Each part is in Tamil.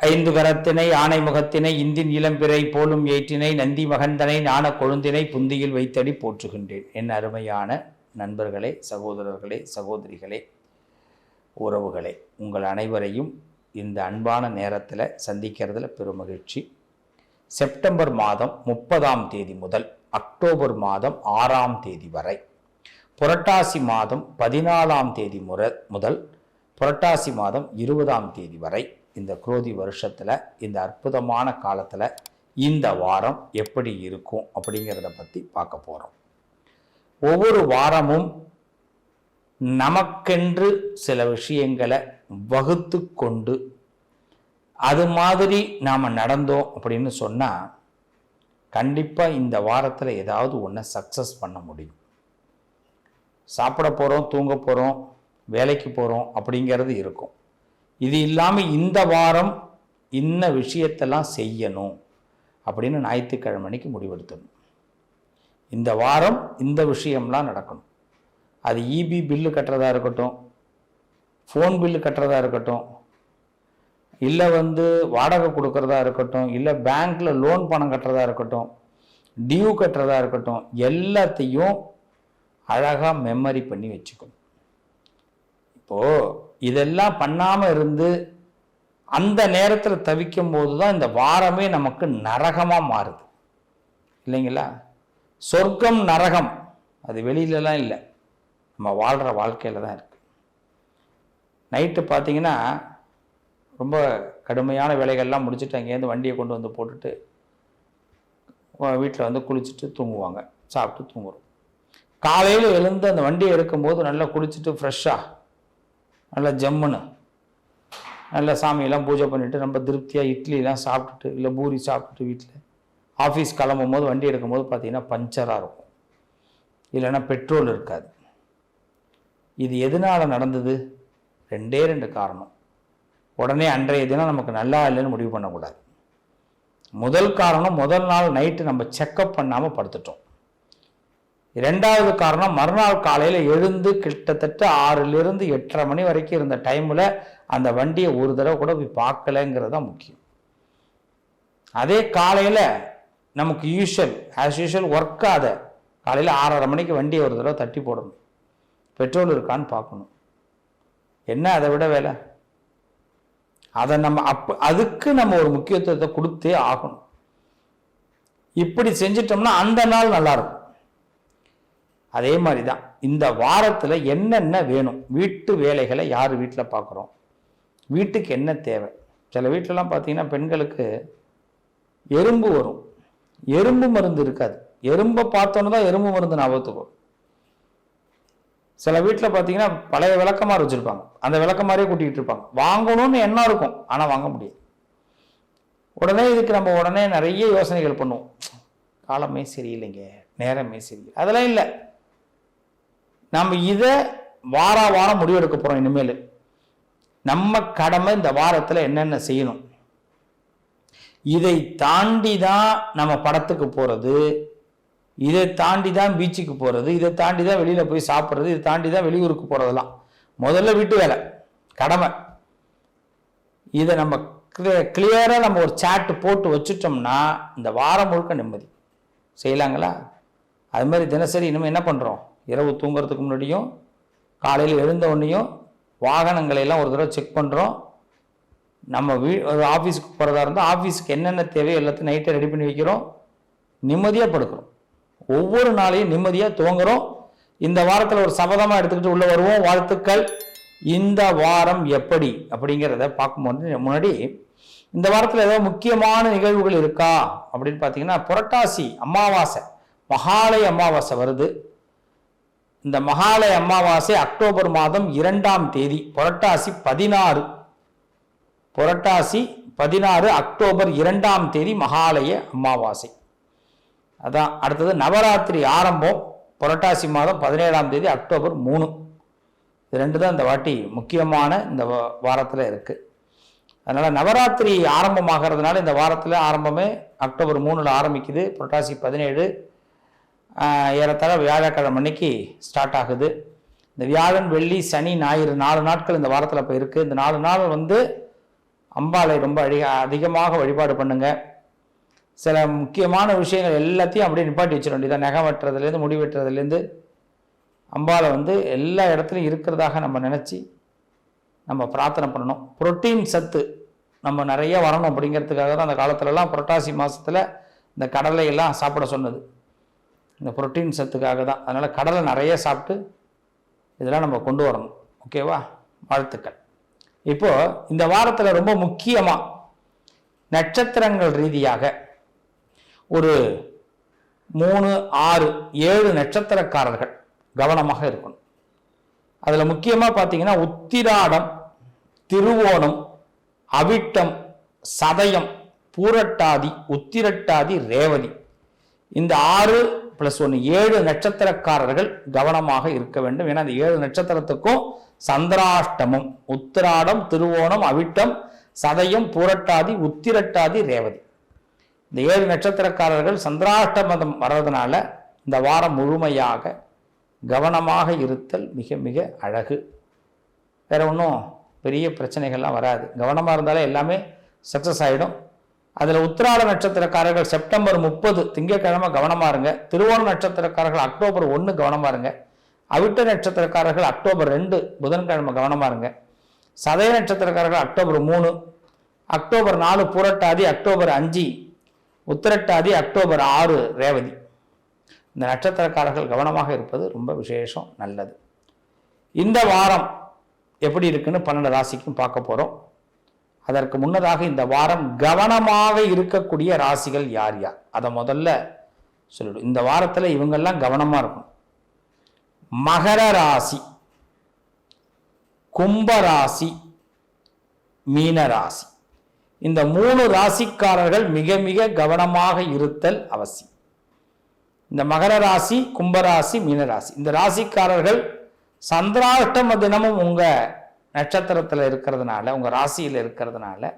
ஐந்து கரத்தினை ஆனை முகத்தினை இந்தின் இளம்பிறை போலும் ஏற்றினை நந்தி மகந்தனை ஞான கொழுந்தினை புந்தியில் வைத்தடி போற்றுகின்றேன். என் அருமையான நண்பர்களே சகோதரர்களே சகோதரிகளே உறவுகளே உங்கள் அனைவரையும் இந்த அன்பான நேரத்தில் சந்திக்கிறதுல பெருமகிழ்ச்சி. செப்டம்பர் மாதம் முப்பதாம் தேதி முதல் அக்டோபர் மாதம் ஆறாம் தேதி வரை புரட்டாசி மாதம் பதினாலாம் தேதி முற முதல் புரட்டாசி மாதம் இருபதாம் தேதி வரை இந்த குரோதி வருஷத்தில் இந்த அற்புதமான காலத்தில் இந்த வாரம் எப்படி இருக்கும் அப்படிங்கிறத பற்றி பார்க்க போகிறோம் ஒவ்வொரு வாரமும் நமக்கென்று சில விஷயங்களை வகுத்து கொண்டு அது மாதிரி நாம் நடந்தோம் அப்படின்னு சொன்னால் கண்டிப்பாக இந்த வாரத்தில் ஏதாவது ஒன்று சக்ஸஸ் பண்ண முடியும். சாப்பிட போகிறோம் தூங்க போகிறோம் வேலைக்கு போகிறோம் அப்படிங்கிறது இருக்கும். இது இல்லாமல் இந்த வாரம் இன்ன விஷயத்தெல்லாம் செய்யணும் அப்படின்னு ஞாயிற்றுக்கிழமை அன்னைக்கு முடிவெடுத்தணும் இந்த வாரம் இந்த விஷயம்லாம் நடக்கணும். அது இபி பில்லு கட்டுறதா இருக்கட்டும் ஃபோன் பில்லு கட்டுறதா இருக்கட்டும் இல்லை வந்து வாடகை கொடுக்கறதா இருக்கட்டும் இல்லை பேங்க்கில் லோன் பணம் கட்டுறதா இருக்கட்டும் டியூ கட்டுறதா இருக்கட்டும் எல்லாத்தையும் அழகாக மெமரி பண்ணி வச்சுக்கணும். இப்போது இதெல்லாம் பண்ணாமல் இருந்து அந்த நேரத்தில் தவிக்கும் போது தான் இந்த வாரமே நமக்கு நரகமாக மாறுது. இல்லைங்களா? சொர்க்கம் நரகம். அது வெளியிலலாம் இல்லை. நம்ம வாழ்கிற வாழ்க்கையில் தான் இருக்குது நைட்டு பார்த்தீங்கன்னா ரொம்ப கடுமையான வேலைகள்லாம் முடிச்சுட்டு அங்கேருந்து வண்டியை கொண்டு வந்து போட்டுட்டு வீட்டில் வந்து குளிச்சுட்டு தூங்குவாங்க. சாப்பிட்டு தூங்குறோம். காலையில் எழுந்து அந்த வண்டியை எடுக்கும்போது நல்லா குளிச்சுட்டு ஃப்ரெஷ்ஷாக நல்லா ஜம்முன்னு. நல்லா சாமியெல்லாம் பூஜை பண்ணிவிட்டு ரொம்ப திருப்தியாக இட்லிலாம் சாப்பிட்டுட்டு இல்லை பூரி சாப்பிட்டுட்டு வீட்டில் ஆஃபீஸ் கிளம்பும் போது வண்டி எடுக்கும்போது பார்த்தீங்கன்னா பஞ்சராக இருக்கும். இல்லைன்னா பெட்ரோல் இருக்காது. இது எதனால் நடந்தது? ரெண்டே ரெண்டு காரணம். உடனே அன்றைய தினம் நமக்கு நல்லா இல்லைன்னு முடிவு பண்ணக்கூடாது. முதல் காரணம் முதல் நாள் நைட்டு நம்ம செக்கப் பண்ணாமல் படுத்துட்டோம். இரண்டாவது காரணம் மறுநாள் காலையில் எழுந்து கிட்டத்தட்ட ஆறிலிருந்து எட்டரை மணி வரைக்கும் இருந்த டைமில் அந்த வண்டியை ஒரு தடவை கூட போய் பார்க்கலங்கிறது தான் முக்கியம். அதே காலையில் நமக்கு யூஷுவல் ஆஸ் யூஷுவல் ஒர்க் ஆத காலையில் ஆறரை மணிக்கு வண்டியை ஒரு தடவை தட்டி போடணும். பெட்ரோல் இருக்கான்னு பார்க்கணும். என்ன அதை விட வேலை? அதை நம்ம அப்போ அதுக்கு நம்ம ஒரு முக்கியத்துவத்தை கொடுத்தே ஆகணும். இப்படி செஞ்சிட்டோம்னா அந்த நாள் நல்லாயிருக்கும் அதே மாதிரி தான் இந்த வாரத்தில் என்னென்ன வேணும்? வீட்டு வேலைகளை யார் வீட்டில் பார்க்குறோம் வீட்டுக்கு என்ன தேவை? சில வீட்டிலலாம் பார்த்தீங்கன்னா பெண்களுக்கு எறும்பு வரும். எறும்பு மருந்து இருக்காது. எறும்பை பார்த்தோன்னு தான் எறும்பு மருந்து ஞாபகத்துக்கு வரும். சில வீட்டில் பார்த்தீங்கன்னா பழைய விளக்கமாறு வச்சுருப்பாங்க. அந்த விளக்கமாரியே கூட்டிகிட்டு இருப்பாங்க. வாங்கணும்னு எண்ணம் இருக்கும். ஆனால் வாங்க முடியாது. உடனே இதுக்கு நம்ம உடனே நிறைய யோசனைகள் பண்ணுவோம். காலமே சரியில்லைங்க. நேரமே சரியில்லை. அதெல்லாம் இல்லை. நம்ம இதை வார வாரம் முடிவெடுக்க போகிறோம் இனிமேல். நம்ம கடமை இந்த வாரத்தில் என்னென்ன செய்யணும்? இதை தாண்டி தான் நம்ம படத்துக்கு போகிறது இதை தாண்டி தான் பீச்சுக்கு போகிறது இதை தாண்டி தான் வெளியில் போய் சாப்பிட்றது. இதை தாண்டி தான் வெளியூருக்கு போகிறதெல்லாம் முதல்ல வீட்டு வேலை கடமை. இதை நம்ம கிளியராக நம்ம ஒரு சாட்டு போட்டு வச்சுட்டோம்னா இந்த வாரம் முழுக்க நிம்மதி. செய்யலாங்களா? அது மாதிரி தினசரி இனிமேல் என்ன பண்ணுறோம் இரவு தூங்குறதுக்கு முன்னாடியும் காலையில் எழுந்த உடனேயும் வாகனங்களை எல்லாம் ஒரு தடவை செக் பண்ணுறோம் நம்ம வீ ஆஃபீஸுக்கு போகிறதா இருந்தால் ஆஃபீஸுக்கு என்னென்ன தேவையோ எல்லாத்தையும் நைட்டை ரெடி பண்ணி வைக்கிறோம். நிம்மதியாக படுக்கிறோம். ஒவ்வொரு நாளையும் நிம்மதியாக துவங்குறோம் இந்த வாரத்தில் ஒரு சபதமாக எடுத்துக்கிட்டு உள்ளே வருவோம். வாழ்த்துக்கள். இந்த வாரம் எப்படி? அப்படிங்கிறத பார்க்கும்போது முன்னாடி இந்த வாரத்தில் ஏதோ முக்கியமான நிகழ்வுகள் இருக்கா? அப்படின்னு பார்த்தீங்கன்னா புரட்டாசி அமாவாசை மகாலய அமாவாசை வருது. இந்த மகாலய அமாவாசை அக்டோபர் மாதம் இரண்டாம் தேதி புரட்டாசி பதினாறு. புரட்டாசி பதினாறு அக்டோபர் இரண்டாம் தேதி மகாலய அமாவாசை. அதான் அடுத்தது நவராத்திரி ஆரம்பம் புரட்டாசி மாதம் பதினேழாம் தேதி அக்டோபர் மூணு. இது ரெண்டு தான் இந்த வாட்டி முக்கியமான இந்த வாரத்தில் இருக்குது அதனால் நவராத்திரி ஆரம்பமாகிறதுனால இந்த வாரத்தில் ஆரம்பமே அக்டோபர் மூணில் ஆரம்பிக்குது புரட்டாசி பதினேழு ஏறத்தாழ வியாழக்கிழமை அன்னைக்கு ஸ்டார்ட் ஆகுது. இந்த வியாழன் வெள்ளி சனி ஞாயிறு நாலு நாட்கள் இந்த வாரத்தில் இப்போ இருக்குது இந்த நாலு நாள் வந்து அம்பாளை ரொம்ப அதிக அதிகமாக வழிபாடு பண்ணுங்கள் சில முக்கியமான விஷயங்கள் எல்லாத்தையும் அப்படியே நிப்பாட்டி வச்சிட வேண்டியதான் நகம் வெட்டுறதுலேருந்து முடி வெட்டுறதுலேருந்து அம்பாளை வந்து எல்லா இடத்துலையும் இருக்கிறதாக நம்ம நினச்சி நம்ம பிரார்த்தனை பண்ணணும். புரோட்டீன் சத்து நம்ம நிறைய வரணும் அப்படிங்கிறதுக்காக தான் அந்த காலத்துலலாம் புரட்டாசி மாதத்தில் இந்த கடலையெல்லாம் சாப்பிட சொன்னது. இந்த புரோட்டீன் சத்துக்காக தான். அதனால் கடலை நிறைய சாப்பிட்டு இதெல்லாம் நம்ம கொண்டு வரணும். ஓகேவா வாழ்த்துக்கள். இப்போது இந்த வாரத்தில் ரொம்ப முக்கியமாக நட்சத்திரங்கள் ரீதியாக ஒரு மூணு ஆறு ஏழு நட்சத்திரக்காரர்கள் கவனமாக இருக்கணும். அதில் முக்கியமாக பார்த்தீங்கன்னா உத்திராடம் திருவோணம் அவிட்டம் சதயம் பூரட்டாதி உத்திரட்டாதி ரேவதி. இந்த ஆறு பிளஸ் ஒன்று ஏழு நட்சத்திரக்காரர்கள் கவனமாக இருக்க வேண்டும். ஏன்னா அந்த ஏழு நட்சத்திரத்துக்கும் சந்திராஷ்டமம் உத்திராடம் திருவோணம் அவிட்டம் சதயம் பூரட்டாதி உத்திரட்டாதி ரேவதி. இந்த ஏழு நட்சத்திரக்காரர்கள் சந்திராஷ்டமதம் வர்றதுனால இந்த வாரம் முழுமையாக கவனமாக இருத்தல் மிக மிக அழகு. வேற ஒன்றும் பெரிய பிரச்சனைகள்லாம் வராது. கவனமாக இருந்தாலே எல்லாமே சக்ஸஸ் ஆகிடும் அதில் உத்திராட நட்சத்திரக்காரர்கள் செப்டம்பர் முப்பது திங்கட்கிழமை கவனமாக இருங்க. திருவோண நட்சத்திரக்காரர்கள் அக்டோபர் ஒன்று கவனமாக இருங்க. அவிட்ட நட்சத்திரக்காரர்கள் அக்டோபர் ரெண்டு புதன்கிழமை கவனமாக இருங்க. சதய நட்சத்திரக்காரர்கள் அக்டோபர் மூணு அக்டோபர் நாலு புரட்டாதி அக்டோபர் அஞ்சு உத்திரட்டாதி அக்டோபர் ஆறு ரேவதி. இந்த நட்சத்திரக்காரர்கள் கவனமாக இருப்பது ரொம்ப விசேஷம் நல்லது. இந்த வாரம் எப்படி இருக்குன்னு பன்னெண்டு ராசிக்கும் பார்க்க போகிறோம் அதற்கு முன்னதாக இந்த வாரம் கவனமாக இருக்கக்கூடிய ராசிகள் யார் யார்? அதை முதல்ல சொல்லிடும் இந்த வாரத்தில் இவங்கெல்லாம் கவனமாக இருக்கும் மகர ராசி கும்ப ராசி மீன ராசி. இந்த மூணு ராசிக்காரர்கள் மிக மிக கவனமாக இருத்தல் அவசியம். இந்த மகர ராசி கும்பராசி மீனராசி இந்த ராசிக்காரர்கள் சந்திராஷ்டம தினமும் உங்கள் நட்சத்திரத்தில் இருக்கிறதுனால உங்கள் ராசியில் இருக்கிறதுனால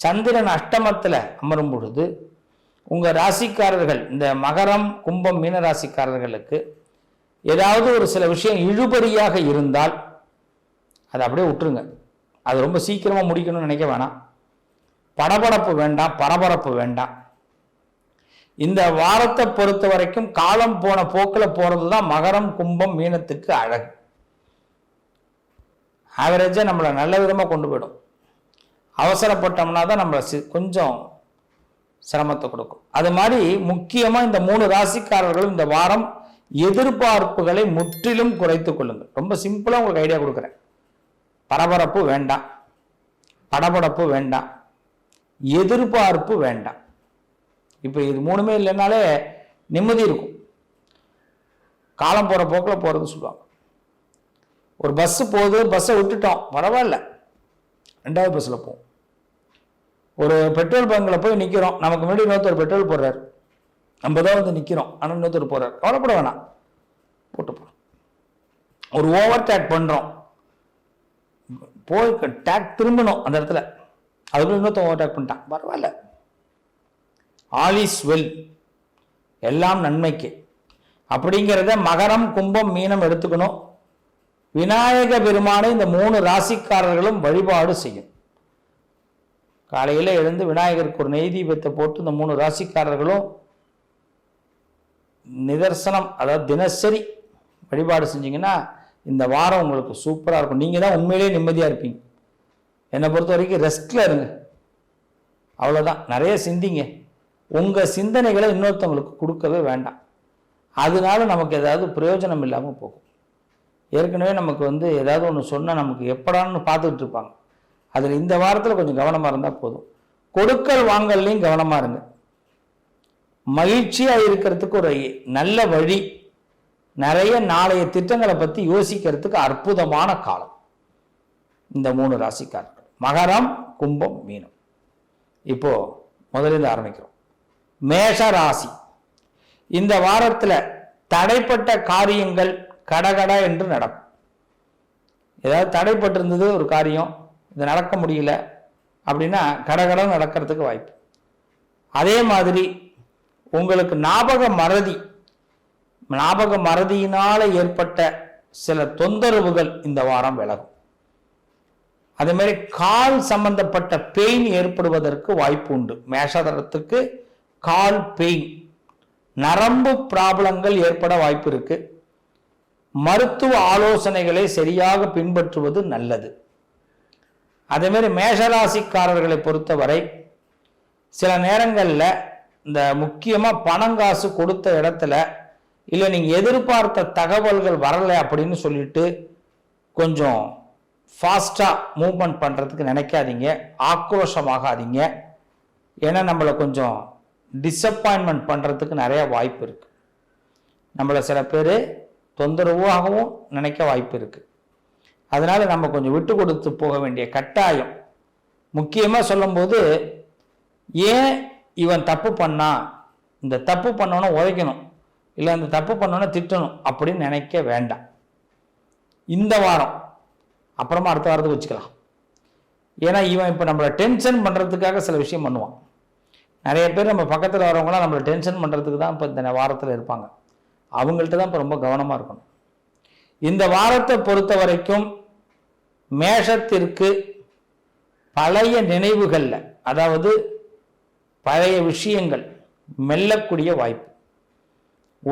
சந்திரன் அஷ்டமத்தில் அமரும் பொழுது உங்கள் ராசிக்காரர்கள் இந்த மகரம் கும்பம் மீன ராசிக்காரர்களுக்கு ஏதாவது ஒரு சில விஷயம் இழுபறியாக இருந்தால் அதை அப்படியே விட்டுருங்க. அது ரொம்ப சீக்கிரமாக முடிக்கணும்னு நினைக்க வேணாம். படபடப்பு வேண்டாம் பரபரப்பு வேண்டாம். இந்த வாரத்தை பொறுத்த வரைக்கும் காலம் போன போக்கில் போகிறது தான் மகரம் கும்பம் மீனத்துக்கு அழகு. ஆவரேஜாக நம்மளை நல்ல விதமாக கொண்டு போயிடும். அவசரப்பட்டோம்னா தான் நம்மளை சி- கொஞ்சம் சிரமத்தை கொடுக்கும். அது மாதிரி முக்கியமாக இந்த மூணு ராசிக்காரர்களும் இந்த வாரம் எதிர்பார்ப்புகளை முற்றிலும் குறைத்து கொள்ளுங்கள். ரொம்ப சிம்பிளாக உங்களுக்கு ஐடியா கொடுக்குறேன். பரபரப்பு வேண்டாம். படபடப்பு வேண்டாம். எதிர்பார்ப்பு வேண்டாம். இப்போ இது மூணுமே இல்லைனாலே நிம்மதி இருக்கும். காலம் போகிற போக்கில் போகிறது சொல்லுவாங்க. ஒரு பஸ்ஸு போகுது பஸ்ஸை விட்டுட்டோம். பரவாயில்ல. ரெண்டாவது பஸ்ஸில் போவோம். ஒரு பெட்ரோல் பங்கில் போய் நிற்கிறோம் நமக்கு முன்னாடி இன்னொருத்தர் பெட்ரோல் போடுறாரு. நம்ம தான் வந்து நிற்கிறோம் ஆனால் இன்னொருத்தர் போடுறாரு கவலைப்பட வேணாம். போட்டு போகிறோம் ஒரு ஓவர் டேக் பண்ணுறோம் போய் டேக் திரும்பணும் அந்த இடத்துல. அதுக்குள்ள இன்னொருத்தன் ஓவர் டேக் பண்ணிட்டான். பரவாயில்ல. ஆல் இஸ் வெல் எல்லாம் நன்மைக்கு. அப்படிங்கிறத மகரம் கும்பம் மீனம் எடுத்துக்கணும். விநாயக பெருமானை இந்த மூணு ராசிக்காரர்களும் வழிபாடு செய்யும். காலையில் எழுந்து விநாயகருக்கு ஒரு நெய் தீபத்தை போட்டு இந்த மூணு ராசிக்காரர்களும் நிதர்சனம் அதாவது தினசரி வழிபாடு செஞ்சீங்கன்னா இந்த வாரம் உங்களுக்கு சூப்பராக இருக்கும். நீங்கள் தான் உண்மையிலேயே நிம்மதியாக இருப்பீங்க. என்னை பொறுத்த வரைக்கும் ரெஸ்ட்டில் இருங்க. அவ்வளோதான் நிறைய சிந்திங்க. உங்கள் சிந்தனைகளை இன்னொருத்தவங்களுக்கு கொடுக்கவே வேண்டாம். அதனால நமக்கு ஏதாவது பிரயோஜனம் இல்லாமல் போகும். ஏற்கனவே நமக்கு வந்து ஏதாவது ஒன்று சொன்னால் நமக்கு எப்படான்னு பார்த்துக்கிட்டு இருப்பாங்க. அதில் இந்த வாரத்தில் கொஞ்சம் கவனமாக இருந்தால் போதும். கொடுக்கல் வாங்கல்லையும் கவனமாக இருங்க. மகிழ்ச்சியாக இருக்கிறதுக்கு ஒரு நல்ல வழி. நிறைய நாளைய திட்டங்களை பற்றி யோசிக்கிறதுக்கு அற்புதமான காலம். இந்த மூணு ராசிக்காரர்கள். மகரம் கும்பம் மீனம். இப்போ முதலிருந்து ஆரம்பிக்கிறோம். மேஷ ராசி. இந்த வாரத்தில் தடைப்பட்ட காரியங்கள் கடகட என்று நடக்கும். ஏதாவது தடைப்பட்டிருந்தது ஒரு காரியம் இது நடக்க முடியல அப்படின்னா கடகடம் நடக்கிறதுக்கு வாய்ப்பு. அதே மாதிரி உங்களுக்கு ஞாபக மறதி ஞாபக மறதியினால் ஏற்பட்ட சில தொந்தரவுகள் இந்த வாரம் விலகும். அதேமாரி கால் சம்பந்தப்பட்ட பெயின் ஏற்படுவதற்கு வாய்ப்பு உண்டு. மேஷதரத்துக்கு கால் பெயின் நரம்பு ப்ராப்ளங்கள் ஏற்பட வாய்ப்பு இருக்குது மருத்துவ ஆலோசனைகளை சரியாக பின்பற்றுவது நல்லது. அதேமாரி மேஷராசிக்காரர்களை பொறுத்தவரை சில நேரங்களில் இந்த முக்கியமாக பணம் காசு கொடுத்த இடத்துல இல்லை நீங்கள் எதிர்பார்த்த தகவல்கள் வரலை அப்படின்னு சொல்லிட்டு கொஞ்சம் ஃபாஸ்ட்டாக மூவ்மெண்ட் பண்ணுறதுக்கு நினைக்காதீங்க. ஆக்ரோஷமாகாதீங்க. ஏன்னா நம்மளை கொஞ்சம் டிசப்பாயின்மெண்ட் பண்ணுறதுக்கு நிறைய வாய்ப்பு இருக்குது நம்மளை சில பேர் தொந்தரவாகவும் நினைக்க வாய்ப்பு இருக்குது அதனால் நம்ம கொஞ்சம் விட்டு கொடுத்து போக வேண்டிய கட்டாயம். முக்கியமாக சொல்லும்போது ஏன் இவன் தப்பு பண்ணா? இந்த தப்பு பண்ணவன உதைக்கணும். இல்லை அந்த தப்பு பண்ணோன்னா திட்டணும் அப்படின்னு நினைக்க வேண்டாம். இந்த வாரம். அப்புறமா அடுத்த வாரத்துக்கு வச்சுக்கலாம். ஏன்னா இவன் இப்போ நம்மளை டென்ஷன் பண்ணுறதுக்காக சில விஷயம் பண்ணுவான். நிறைய பேர் நம்ம பக்கத்தில் வரவங்களாம் நம்மளை டென்ஷன் பண்ணுறதுக்கு தான் இப்போ இந்த வாரத்தில் இருப்பாங்க. அவங்கள்ட்ட தான் இப்போ ரொம்ப கவனமாக இருக்கணும். இந்த வாரத்தை பொறுத்த வரைக்கும் மேஷத்திற்கு பழைய நினைவுகளில் அதாவது பழைய விஷயங்கள் மெல்லக்கூடிய வாய்ப்பு.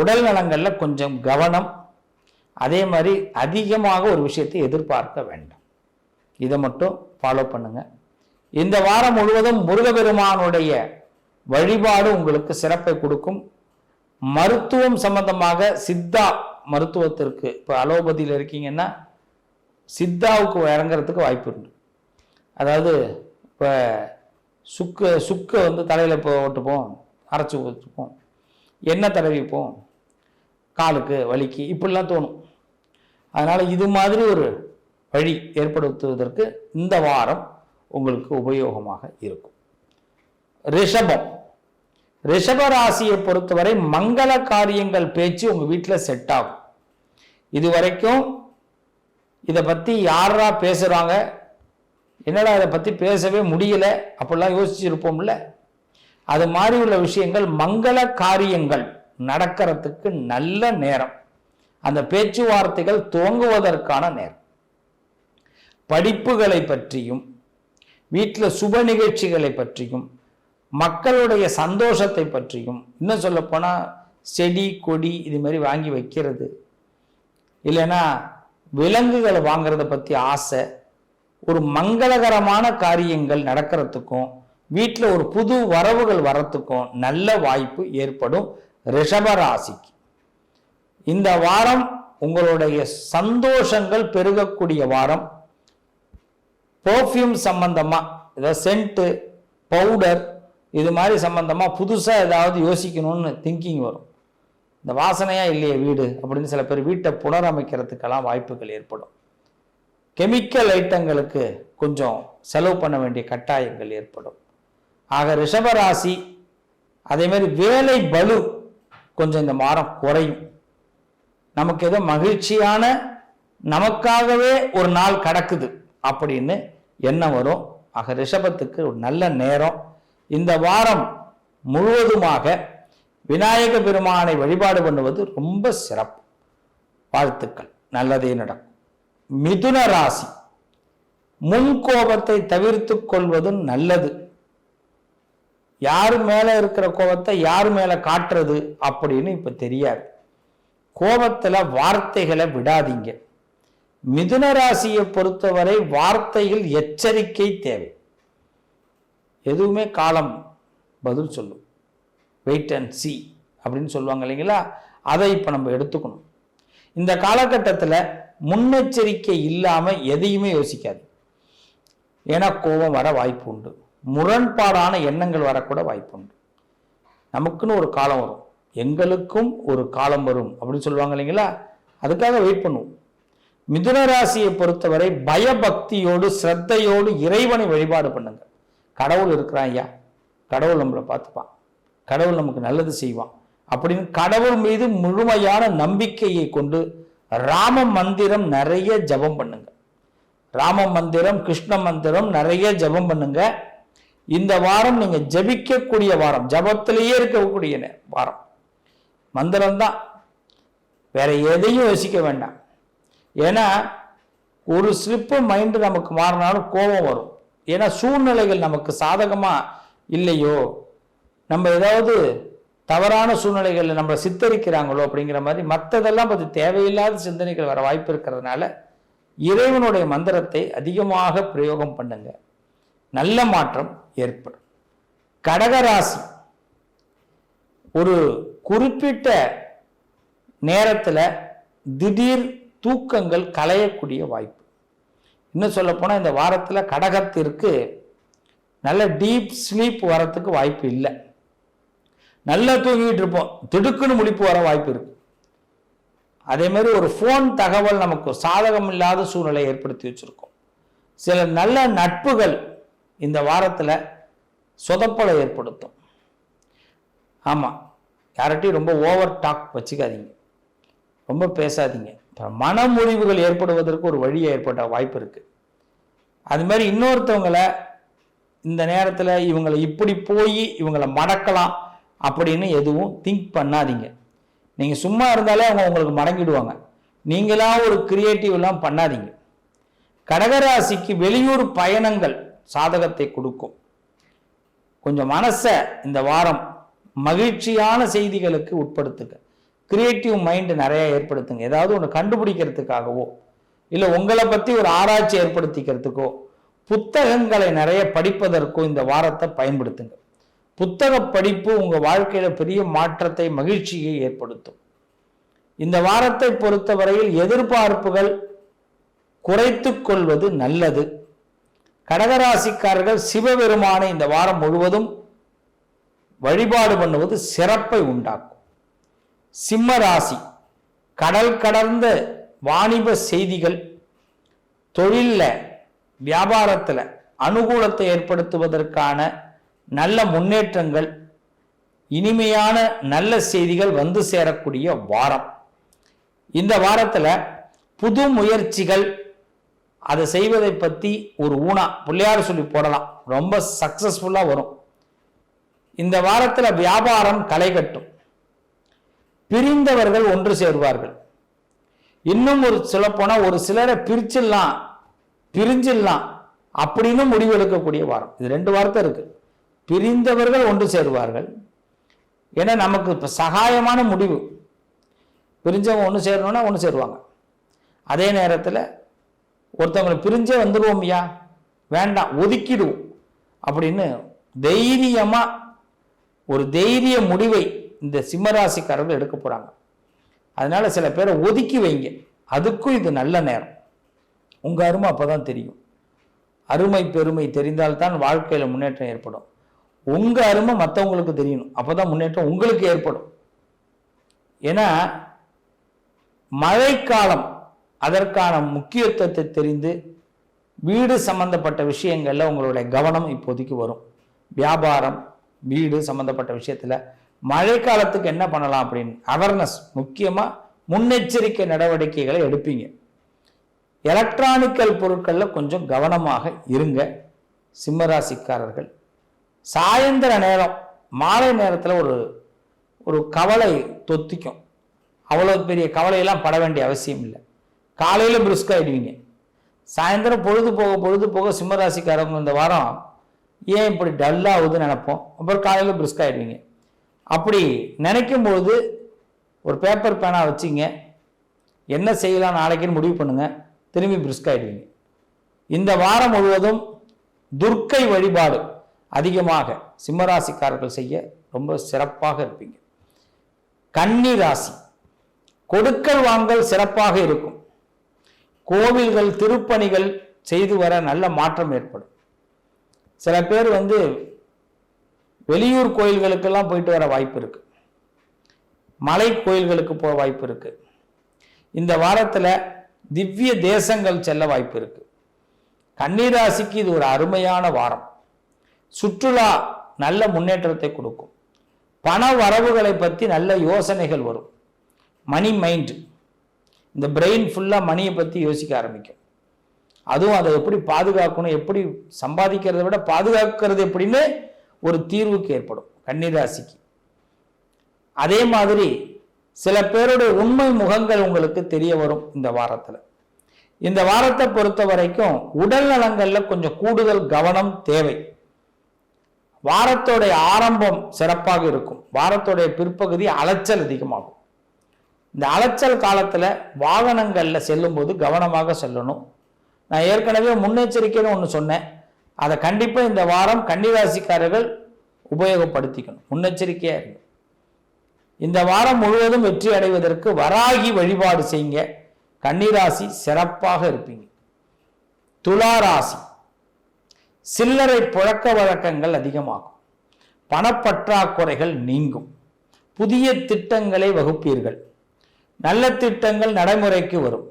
உடல் நலங்களில் கொஞ்சம் கவனம் அதே மாதிரி அதிகமாக ஒரு விஷயத்தை எதிர்பார்க்க வேண்டும். இதை மட்டும் ஃபாலோ பண்ணுங்க. இந்த வாரம் முழுவதும் முருகபெருமானுடைய வழிபாடு உங்களுக்கு சிறப்பை கொடுக்கும். மருத்துவம் சம்பந்தமாக சித்தா மருத்துவத்திற்கு இப்போ அலோபதியில் இருக்கீங்கன்னா சித்தாவுக்கு இறங்குறதுக்கு வாய்ப்பு உண்டு. அதாவது இப்போ சுக்கு சுக்கை வந்து தலையில் இப்போ ஓட்டுப்போம் அரைச்சி ஊற்றுப்போம் எண்ணெய் தடவிப்போம் காலுக்கு வலிக்கு இப்படிலாம் தோணும். அதனால் இது மாதிரி ஒரு வழி ஏற்படுத்துவதற்கு இந்த வாரம் உங்களுக்கு உபயோகமாக இருக்கும். ரிஷபம். ரிஷபராசியை பொறுத்தவரை மங்கள காரியங்கள் பேச்சு உங்கள் வீட்டில் செட் ஆகும். இது வரைக்கும் இதை பற்றி யாரா பேசுகிறாங்க என்னடா இதை பற்றி பேசவே முடியல? அப்படிலாம் யோசிச்சிருப்போம்ல. அது மாதிரி உள்ள விஷயங்கள் மங்கள காரியங்கள் நடக்கிறதுக்கு நல்ல நேரம். அந்த பேச்சுவார்த்தைகள் துவங்குவதற்கான நேரம். படிப்புகளை பற்றியும் வீட்டில் சுப நிகழ்ச்சிகளை பற்றியும் மக்களுடைய சந்தோஷத்தை பற்றியும் இன்னும் சொல்லப்போனால் செடி கொடி இது மாதிரி வாங்கி வைக்கிறது. இல்லைன்னா விலங்குகளை வாங்கிறத பற்றி ஆசை ஒரு மங்களகரமான காரியங்கள் நடக்கிறதுக்கும் வீட்டில் ஒரு புது வரவுகள் வரத்துக்கும் நல்ல வாய்ப்பு ஏற்படும் ரிஷபராசிக்கு இந்த வாரம் உங்களுடைய சந்தோஷங்கள் பெருகக்கூடிய வாரம். பர்ஃப்யூம் சம்பந்தமாக ஏதாவது சென்ட்டு பவுடர் இது மாதிரி சம்மந்தமாக புதுசாக ஏதாவது யோசிக்கணும்னு திங்கிங் வரும். இந்த வாசனையாக இல்லையே வீடு அப்படின்னு சில பேர் வீட்டை புனரமைக்கிறதுக்கெல்லாம் வாய்ப்புகள் ஏற்படும். கெமிக்கல் ஐட்டங்களுக்கு கொஞ்சம் செலவு பண்ண வேண்டிய கட்டாயங்கள் ஏற்படும். ஆக ரிஷபராசி அதேமாதிரி வேலை பலு கொஞ்சம் இந்த மாதம் குறையும். நமக்கு ஏதோ மகிழ்ச்சியான நமக்காகவே ஒரு நாள் கடக்குது அப்படின்னு எண்ணம் வரும். ஆக ரிஷபத்துக்கு ஒரு நல்ல நேரம். இந்த வாரம் முழுவதுமாக விநாயக பெருமானை வழிபாடு பண்ணுவது ரொம்ப சிறப்பு. வாழ்த்துக்கள். நல்லதே நடக்கும். மிதுன ராசி. முன் கோபத்தை தவிர்த்து கொள்வது நல்லது. யார் மேல இருக்கிற கோபத்தை யார் மேல காட்டுறது அப்படின்னு இப்ப தெரியாது. கோபத்துல வார்த்தைகளை விடாதீங்க. மிதுன ராசியை பொறுத்தவரை வார்த்தையில் எச்சரிக்கை தேவை. எதுவுமே காலம் பதில் சொல்லும். வெயிட் அண்ட் சி அப்படின்னு சொல்லுவாங்க இல்லைங்களா? அதை இப்போ நம்ம எடுத்துக்கணும். இந்த காலகட்டத்தில் முன்னெச்சரிக்கை இல்லாமல் எதையுமே யோசிக்காது. ஏன்னா கோபம் வர வாய்ப்பு உண்டு. முரண்பாடான எண்ணங்கள் வரக்கூட வாய்ப்பு உண்டு. நமக்குன்னு ஒரு காலம் வரும். எங்களுக்கும் ஒரு காலம் வரும் அப்படின்னு சொல்லுவாங்க இல்லைங்களா? அதுக்காக வெயிட் பண்ணுவோம். மிதுன ராசியை பொறுத்தவரை பயபக்தியோடு சிரத்தையோடு இறைவனை வழிபாடு பண்ணுங்கள் கடவுள் இருக்கிறான் ஐயா. கடவுள் நம்மளை பார்த்துப்பான். கடவுள் நமக்கு நல்லது செய்வான். அப்படின்னு கடவுள் மீது முழுமையான நம்பிக்கையை கொண்டு ராம மந்திரம் நிறைய ஜபம் பண்ணுங்க. ராம மந்திரம் கிருஷ்ண மந்திரம் நிறைய ஜபம் பண்ணுங்க. இந்த வாரம் நீங்க ஜபிக்கக்கூடிய வாரம் ஜபத்திலேயே இருக்கக்கூடிய வாரம். மந்திரம் தான் வேற எதையும் யோசிக்க வேண்டாம். ஏன்னா ஒரு ஸ்லிப்பு மைண்டு நமக்கு மாறினாலும் கோபம் வரும். ஏன்னா சூழ்நிலைகள் நமக்கு சாதகமாக இல்லையோ? நம்ம ஏதாவது தவறான சூழ்நிலைகளில் நம்மளை சித்தரிக்கிறாங்களோ அப்படிங்கிற மாதிரி மற்றதெல்லாம் பற்றி தேவையில்லாத சிந்தனைகள் வர வாய்ப்பு இருக்கிறதுனால இறைவனுடைய மந்திரத்தை அதிகமாக பிரயோகம் பண்ணுங்க. நல்ல மாற்றம் ஏற்படும். கடகராசி. ஒரு குறிப்பிட்ட நேரத்தில் திடீர் தூக்கங்கள் கலையக்கூடிய வாய்ப்பு. இன்னும் சொல்ல போனால் இந்த வாரத்தில் கடகத்திற்கு நல்ல டீப் ஸ்லீப் வரத்துக்கு வாய்ப்பு இல்லை. நல்லா தூங்கிட்டு இருப்போம். திடுக்குன்னு முழிப்பு வர வாய்ப்பு இருக்கு. அதே மாதிரி ஒரு ஃபோன் தகவல் நமக்கு சாதகம் இல்லாத சூழ்நிலை ஏற்படுத்தி வச்சுருக்கோம். சில நல்ல நட்புகள் இந்த வாரத்தில் சொதப்பலை ஏற்படுத்தும். ஆமாம் யார்கிட்டையும் ரொம்ப ஓவர் டாக் வச்சுக்காதீங்க. ரொம்ப பேசாதீங்க. மனமுறிவுகள் ஏற்படுவதற்கு ஒரு வழியை ஏற்பட்ட வாய்ப்பு இருக்குது அது மாதிரி இன்னொருத்தவங்களை இந்த நேரத்தில் இவங்களை இப்படி போய் இவங்களை மடக்கலாம் அப்படின்னு எதுவும் திங்க் பண்ணாதீங்க. நீங்கள் சும்மா இருந்தாலே அவங்க உங்களுக்கு மடங்கிடுவாங்க. நீங்களாக ஒரு கிரியேட்டிவ்லாம் பண்ணாதீங்க. கடகராசிக்கு வெளியூர் பயணங்கள் சாதகத்தை கொடுக்கும். கொஞ்சம் மனசை இந்த வாரம் மகிழ்ச்சியான செய்திகளுக்கு உட்படுத்துங்க. கிரியேட்டிவ் மைண்டு நிறையா ஏற்படுத்துங்க. ஏதாவது ஒன்று கண்டுபிடிக்கிறதுக்காகவோ இல்லை உங்களை பற்றி ஒரு ஆராய்ச்சி ஏற்படுத்திக்கிறதுக்கோ புத்தகங்களை நிறைய படிப்பதற்கோ இந்த வாரத்தை பயன்படுத்துங்க. புத்தக படிப்பு உங்கள் வாழ்க்கையில் பெரிய மாற்றத்தை மகிழ்ச்சியை ஏற்படுத்தும். இந்த வாரத்தை பொறுத்தவரையில் எதிர்பார்ப்புகள் குறைத்து கொள்வது நல்லது. கடகராசிக்காரர்கள் சிவபெருமானை இந்த வாரம் முழுவதும் வழிபாடு பண்ணுவது சிறப்பை உண்டாக்கும். சிம்ம ராசி கடல் கடந்த வாணிப செய்திகள். தொழிலில் வியாபாரத்தில் அனுகூலத்தை ஏற்படுத்துவதற்கான நல்ல முன்னேற்றங்கள். இனிமையான நல்ல செய்திகள் வந்து சேரக்கூடிய வாரம். இந்த வாரத்தில் புது முயற்சிகள். அதை செய்வதை பற்றி ஒரு ஊனா பிள்ளையார் சொல்லி போடலாம். ரொம்ப சக்சஸ்ஃபுல்லாக வரும். இந்த வாரத்தில் வியாபாரம் களை கட்டும் பிரிந்தவர்கள் ஒன்று சேருவார்கள். இன்னும் ஒரு சொல்ல போனால் ஒரு சிலரை பிரிச்சிடலாம். பிரிஞ்சிடலாம். அப்படின்னு முடிவெடுக்கக்கூடிய வாரம். இது ரெண்டு வார்த்தை இருக்கு. பிரிந்தவர்கள் ஒன்று சேருவார்கள். ஏன்னா நமக்கு இப்போ சகாயமான முடிவு. பிரிஞ்சவங்க ஒன்று சேரணும்னா ஒன்று சேருவாங்க. அதே நேரத்தில் ஒருத்தவங்களை பிரிஞ்சே வந்துடுவோம் ஐயா. வேண்டாம் ஒதுக்கிடுவோம். அப்படின்னு தைரியமாக ஒரு தைரிய முடிவை இந்த சிம்மராசிக்காரர்கள் எடுக்க போகிறாங்க அதனால் சில பேரை ஒதுக்கி வைங்க. அதுக்கும் இது நல்ல நேரம். உங்கள் அருமை அப்போ தான் தெரியும். அருமை பெருமை தெரிந்தால்தான் வாழ்க்கையில் முன்னேற்றம் ஏற்படும். உங்கள் அருமை மற்றவங்களுக்கு தெரியணும். அப்போ தான் முன்னேற்றம் உங்களுக்கு ஏற்படும். ஏன்னா மழைக்காலம் அதற்கான முக்கியத்துவத்தை தெரிந்து வீடு சம்பந்தப்பட்ட விஷயங்களில் உங்களுடைய கவனம் இப்போதைக்கு வரும். வியாபாரம் வீடு சம்பந்தப்பட்ட விஷயத்தில் மழைக்காலத்துக்கு என்ன பண்ணலாம் அப்படின்னு? அவேர்னஸ் முக்கியமாக முன்னெச்சரிக்கை நடவடிக்கைகளை எடுப்பீங்க. எலக்ட்ரானிக்கல் பொருட்களில் கொஞ்சம் கவனமாக இருங்க சிம்மராசிக்காரர்கள். சாயந்தர நேரம் மாலை நேரத்தில் ஒரு ஒரு கவலை தொத்திக்கும். அவ்வளோ பெரிய கவலையெல்லாம் பட வேண்டிய அவசியம் இல்லை. காலையில் பிரிஸ்க் ஆகிடுவீங்க சாயந்தரம் பொழுது போக பொழுது போக சிம்மராசிக்காரங்க இந்த வாரம் ஏன் இப்படி டல்லாகுதுன்னு நினைப்போம். அப்புறம் காலையில் பிரிஸ்க் ஆகிடுவீங்க அப்படி நினைக்கும் போது ஒரு பேப்பர் பேனா வச்சிங்க. என்ன செய்யலாம் நாளைக்குன்னு முடிவு பண்ணுங்கள் திரும்பி பிரிஸ்க் ஆகிடுவீங்க இந்த வாரம் முழுவதும் துர்க்கை வழிபாடு அதிகமாக சிம்மராசிக்காரர்கள் செய்ய ரொம்ப சிறப்பாக இருப்பீங்க. கன்னி ராசி. கொடுக்கல் வாங்கல் சிறப்பாக இருக்கும். கோவில்கள் திருப்பணிகள் செய்து வர நல்ல மாற்றம் ஏற்படும். சில பேர் வந்து வெளியூர் கோயில்களுக்கெல்லாம் போயிட்டு வர வாய்ப்பு இருக்கு. மலை கோயில்களுக்கு போக வாய்ப்பு இருக்கு. இந்த வாரத்தில் திவ்ய தேசங்கள் செல்ல வாய்ப்பு இருக்கு. கன்னிராசிக்கு இது ஒரு அருமையான வாரம். சுற்றுலா நல்ல முன்னேற்றத்தை கொடுக்கும். பண வரவுகளை பற்றி நல்ல யோசனைகள் வரும். மணி மைண்டு. இந்த பிரெயின் ஃபுல்லாக மணியை பற்றி யோசிக்க ஆரம்பிக்கும். அதுவும் அதை எப்படி பாதுகாக்கணும் எப்படி சம்பாதிக்கிறத விட பாதுகாக்கிறது எப்படின்னு ஒரு தீர்வுக்கு ஏற்படும் கன்னிராசிக்கு. அதே மாதிரி சில பேருடைய உண்மை முகங்கள் உங்களுக்கு தெரிய வரும் இந்த வாரத்தில். இந்த வாரத்தை பொறுத்த வரைக்கும் உடல் நலங்களில் கொஞ்சம் கூடுதல் கவனம் தேவை. வாரத்தோடைய ஆரம்பம் சிறப்பாக இருக்கும். வாரத்தோடைய பிற்பகுதி அலைச்சல் அதிகமாகும். இந்த அலைச்சல் காலத்தில் வாகனங்களில் செல்லும்போது கவனமாக செல்லணும். நான் ஏற்கனவே முன்னெச்சரிக்கைன்னு ஒன்று சொன்னேன். அதை கண்டிப்பாக இந்த வாரம் கன்னிராசிக்காரர்கள் உபயோகப்படுத்திக்கணும். முன்னெச்சரிக்கையாக இருக்கும் இந்த வாரம் முழுவதும் வெற்றி அடைவதற்கு வராகி வழிபாடு செய்யுங்க. கன்னிராசி சிறப்பாக இருப்பீங்க. துலா ராசி. சில்லறை புழக்க வழக்கங்கள் அதிகமாகும். பணப்பற்றாக்குறைகள் நீங்கும். புதிய திட்டங்களை வகுப்பீர்கள். நல்ல திட்டங்கள் நடைமுறைக்கு வரும்.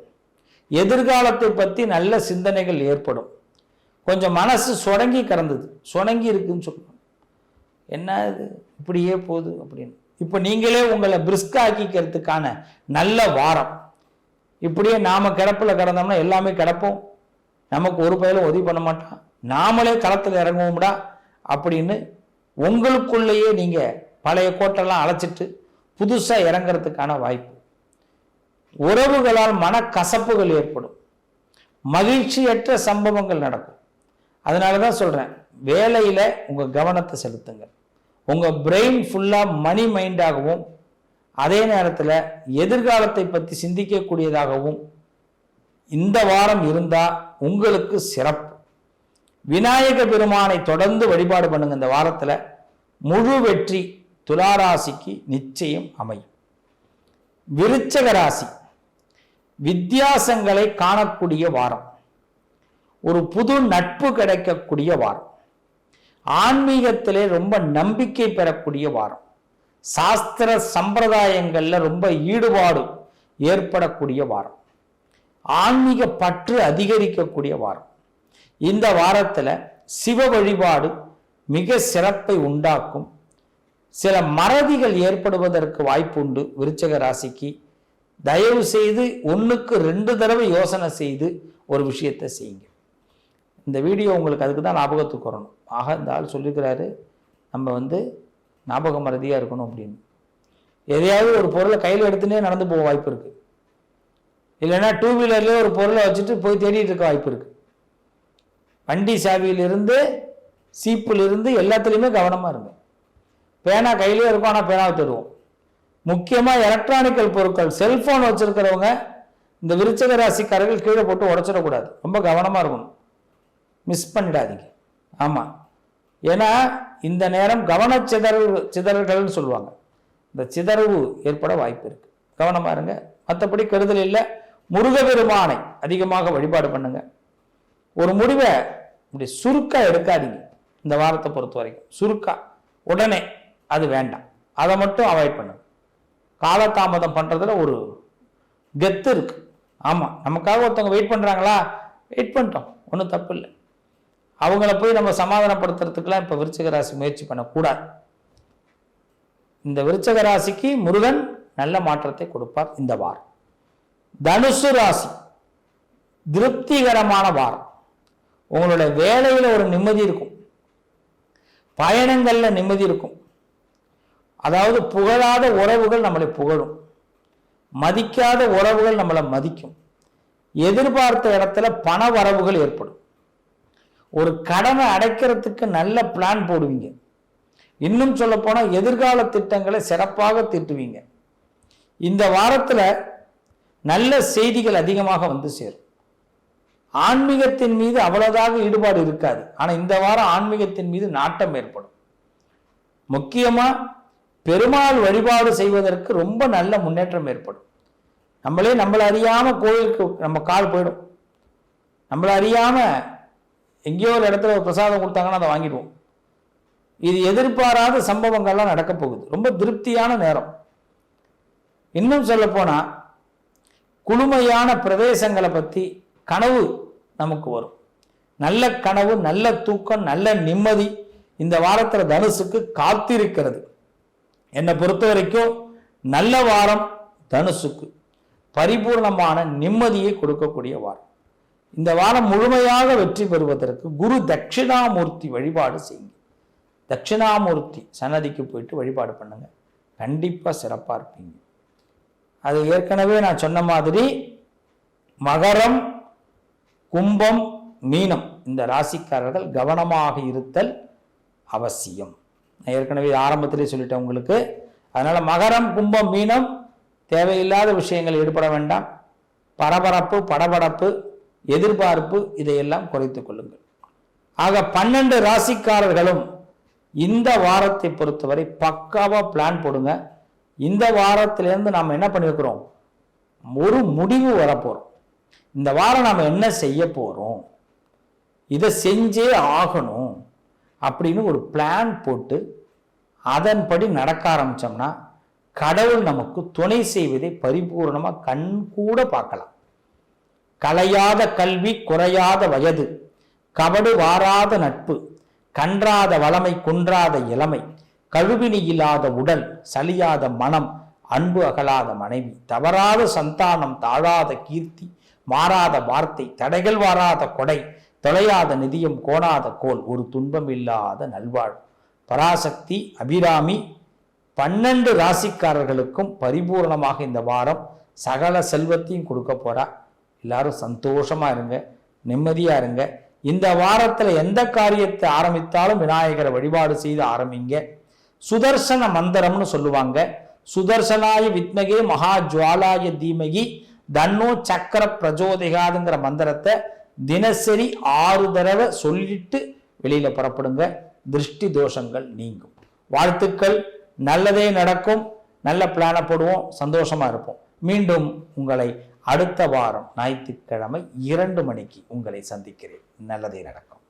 எதிர்காலத்தை பற்றி நல்ல சிந்தனைகள் ஏற்படும். கொஞ்சம் மனசு சுடங்கி கிடந்தது. சுணங்கி இருக்குன்னு சொல்லணும் என்ன இது? இப்படியே போகுது அப்படின்னு. இப்போ நீங்களே உங்களை பிரிஸ்க் ஆக்கிக்கிறதுக்கான நல்ல வாரம். இப்படியே நாம் கிடப்பில் கிடந்தோம்னா எல்லாமே கிடப்போம். நமக்கு ஒரு பயிலும் உதவி பண்ண மாட்டான். நாமளே களத்தில் இறங்குவோம்டா அப்படின்னு உங்களுக்குள்ளேயே நீங்கள் பழைய கோட்டெல்லாம் அழைச்சிட்டு புதுசாக இறங்குறதுக்கான வாய்ப்பு. உறவுகளால் மனக்கசப்புகள் ஏற்படும். மகிழ்ச்சியற்ற சம்பவங்கள் நடக்கும். அதனால தான் சொல்கிறேன் வேலையில் உங்கள் கவனத்தை செலுத்துங்க. உங்கள் பிரெயின் ஃபுல்லாக மணி மைண்டாகவும் அதே நேரத்தில் எதிர்காலத்தை பற்றி சிந்திக்கக்கூடியதாகவும் இந்த வாரம் இருந்தால் உங்களுக்கு சிறப்பு. விநாயக பெருமானை தொடர்ந்து வழிபாடு பண்ணுங்க இந்த வாரத்தில். முழு வெற்றி துளாராசிக்கு நிச்சயம் அமையும். விருச்சக ராசி வித்தியாசங்களை காணக்கூடிய வாரம். ஒரு புது நட்பு கிடைக்கக்கூடிய வாரம். ஆன்மீகத்திலே ரொம்ப நம்பிக்கை பெறக்கூடிய வாரம். சாஸ்திர சம்பிரதாயங்கள்ல ரொம்ப ஈடுபாடு ஏற்படக்கூடிய வாரம். ஆன்மீக பற்று அதிகரிக்கக்கூடிய வாரம். இந்த வாரத்துல சிவ வழிபாடு மிக சிறப்பை உண்டாக்கும். சில மறதிகள் ஏற்படுவதற்கு வாய்ப்புண்டு விருச்சக ராசிக்கு. தயவு செய்து ஒன்றுக்கு ரெண்டு தடவை யோசனை செய்து ஒரு விஷயத்தை செய்யுங்க. இந்த வீடியோ உங்களுக்கு அதுக்கு தான் ஞாபகத்துக்கு வரணும். ஆக இந்த ஆள் சொல்லியிருக்கிறாரு நம்ம வந்து ஞாபக மறதியாக இருக்கணும் அப்படின்னு. எதையாவது ஒரு பொருளை கையில் எடுத்துனே நடந்து போக வாய்ப்பு இருக்குது இல்லைன்னா டூ வீலர்லேயே ஒரு பொருளை வச்சுட்டு போய் தேடிட்டு இருக்க வாய்ப்பு இருக்குது வண்டி சாவியிலிருந்து சீப்பிலிருந்து எல்லாத்துலேயுமே கவனமாக இருங்க. பேனா கையிலே இருக்கும் ஆனால் பேனாவை தருவோம் முக்கியமாக எலக்ட்ரானிக்கல் பொருட்கள் செல்ஃபோன் வச்சுருக்கிறவங்க இந்த விருச்சக ராசிக்காரர்கள் கீழே போட்டு உடச்சிடக்கூடாது. ரொம்ப கவனமாக இருக்கணும். மிஸ் பண்ணிடாதீங்க. ஆமாம் ஏன்னா இந்த நேரம் கவனச்சிதறல் சிதறல்கள்னு சொல்லுவாங்க. இந்த சிதறவு ஏற்பட வாய்ப்பு இருக்குது கவனமாக இருங்க. மற்றபடி கெடுதல் இல்லை. முருகபெருமானை அதிகமாக வழிபாடு பண்ணுங்க. ஒரு முடிவை இப்படி சுருக்காக எடுக்காதீங்க. இந்த வாரத்தை பொறுத்த வரைக்கும். சுருக்கா. உடனே அது வேண்டாம். அதை மட்டும் அவாய்ட் பண்ணுங்க. காலதாமதம் பண்ணுறதுல ஒரு கெத்து இருக்குது ஆமாம் நமக்காக ஒருத்தவங்க வெயிட் பண்ணுறாங்களா வெயிட் பண்ணிட்டோம். ஒன்றும் தப்பு இல்லை. அவங்கள போய் நம்ம சமாதானப்படுத்துறதுக்கெல்லாம் இப்போ விருச்சக ராசி முயற்சி பண்ணக்கூடாது. இந்த விருச்சக ராசிக்கு முருகன் நல்ல மாற்றத்தை கொடுப்பார் இந்த வாரம். தனுசு ராசி திருப்திகரமான வாரம். உங்களுடைய வேலையில் ஒரு நிம்மதி இருக்கும். பயணங்களில் நிம்மதி இருக்கும். அதாவது புகழாத உறவுகள் நம்மளை புகழும். மதிக்காத உறவுகள் நம்மளை மதிக்கும். எதிர்பார்த்த இடத்துல பண வரவுகள் ஏற்படும். ஒரு கடனை அடைக்கிறதுக்கு நல்ல பிளான் போடுவீங்க. இன்னும் சொல்ல போனால் எதிர்கால திட்டங்களை சிறப்பாக திட்டுவீங்க. இந்த வாரத்தில் நல்ல செய்திகள் அதிகமாக வந்து சேரும். ஆன்மீகத்தின் மீது அவ்வளோதாக ஈடுபாடு இருக்காது. ஆனால் இந்த வாரம் ஆன்மீகத்தின் மீது நாட்டம் ஏற்படும். முக்கியமாக பெருமாள் வழிபாடு செய்வதற்கு ரொம்ப நல்ல முன்னேற்றம் ஏற்படும். நம்மளே நம்மளை அறியாமல் கோயிலுக்கு நம்ம கால் போயிடும். நம்மளை அறியாம எங்கேயோ ஒரு இடத்துல ஒரு பிரசாதம் கொடுத்தாங்கன்னா அதை வாங்கிடுவோம். இது எதிர்பாராத சம்பவங்கள்லாம் நடக்க போகுது. ரொம்ப திருப்தியான நேரம். இன்னும் சொல்லப்போனால் குளுமையான பிரதேசங்களை பற்றி கனவு நமக்கு வரும். நல்ல கனவு நல்ல தூக்கம் நல்ல நிம்மதி இந்த வாரத்தில் தனுசுக்கு காத்திருக்கிறது. என்னை பொறுத்த வரைக்கும் நல்ல வாரம் தனுசுக்கு. பரிபூர்ணமான நிம்மதியை கொடுக்கக்கூடிய வாரம். இந்த வாரம் முழுமையாக வெற்றி பெறுவதற்கு குரு தட்சிணாமூர்த்தி வழிபாடு செய்யுங்க. தட்சிணாமூர்த்தி சன்னதிக்கு போயிட்டு வழிபாடு பண்ணுங்க. கண்டிப்பாக சிறப்பாக இருப்பீங்க. அது ஏற்கனவே நான் சொன்ன மாதிரி மகரம் கும்பம் மீனம் இந்த ராசிக்காரர்கள் கவனமாக இருத்தல் அவசியம். நான் ஏற்கனவே ஆரம்பத்திலே சொல்லிட்டேன் உங்களுக்கு. அதனால் மகரம் கும்பம் மீனம் தேவையில்லாத விஷயங்கள் ஈடுபட வேண்டாம். பரபரப்பு படபடப்பு எதிர்பார்ப்பு இதையெல்லாம் குறைத்துக் கொள்ளுங்கள். ஆக பன்னெண்டு ராசிக்காரர்களும் இந்த வாரத்தை பொறுத்தவரை பக்காவாக பிளான் போடுங்க. இந்த வாரத்திலேருந்து நாம் என்ன பண்ணியிருக்கிறோம் ஒரு முடிவு வரப்போகிறோம் இந்த வாரம் நாம் என்ன செய்ய போகிறோம் இதை செஞ்சே ஆகணும் அப்படின்னு ஒரு பிளான் போட்டு அதன்படி நடக்க ஆரம்பித்தோம்னா கடவுள் நமக்கு துணை செய்வதை பரிபூர்ணமாக கண் கூட பார்க்கலாம். கலையாத கல்வி குறையாத வயது கபடு வாராத நட்பு கன்றாத வளமை குன்றாத இளமை கழுவினி இல்லாத உடல் சலியாத மனம் அன்பு அகலாத மனைவி தவறாத சந்தானம் தாழாத கீர்த்தி மாறாத வார்த்தை தடைகள் வாராத கொடை தொலையாத நிதியம் கோணாத கோல் ஒரு துன்பம் இல்லாத நல்வாழ். பராசக்தி அபிராமி பன்னெண்டு ராசிக்காரர்களுக்கும் பரிபூர்ணமாக இந்த வாரம் சகல செல்வத்தையும் கொடுக்க போறா. எல்லாரும் சந்தோஷமா இருங்க நிம்மதியா இருங்க. இந்த வாரத்துல எந்த காரியத்தை ஆரம்பித்தாலும் விநாயகரை வழிபாடு செய்து ஆரம்பிங்க. சுதர்சன மந்திரம்னு சொல்லுவாங்க. சுதர்சனாய வித்மகே மகா ஜுவாலாய தீமகி தன்னோ சக்கர பிரஜோதிகாதுங்கிற மந்திரத்தை தினசரி ஆறு தடவை சொல்லிட்டு வெளியில புறப்படுங்க. திருஷ்டி தோஷங்கள் நீங்கும். வாழ்த்துக்கள். நல்லதே நடக்கும். நல்ல பிளானை போடுவோம். சந்தோஷமா இருப்போம். மீண்டும் உங்களை அடுத்த வாரம் ஞாயிற்றுக்கிழமை இரண்டு மணிக்கு உங்களை சந்திக்கிறேன். நல்லதே நடக்கும்.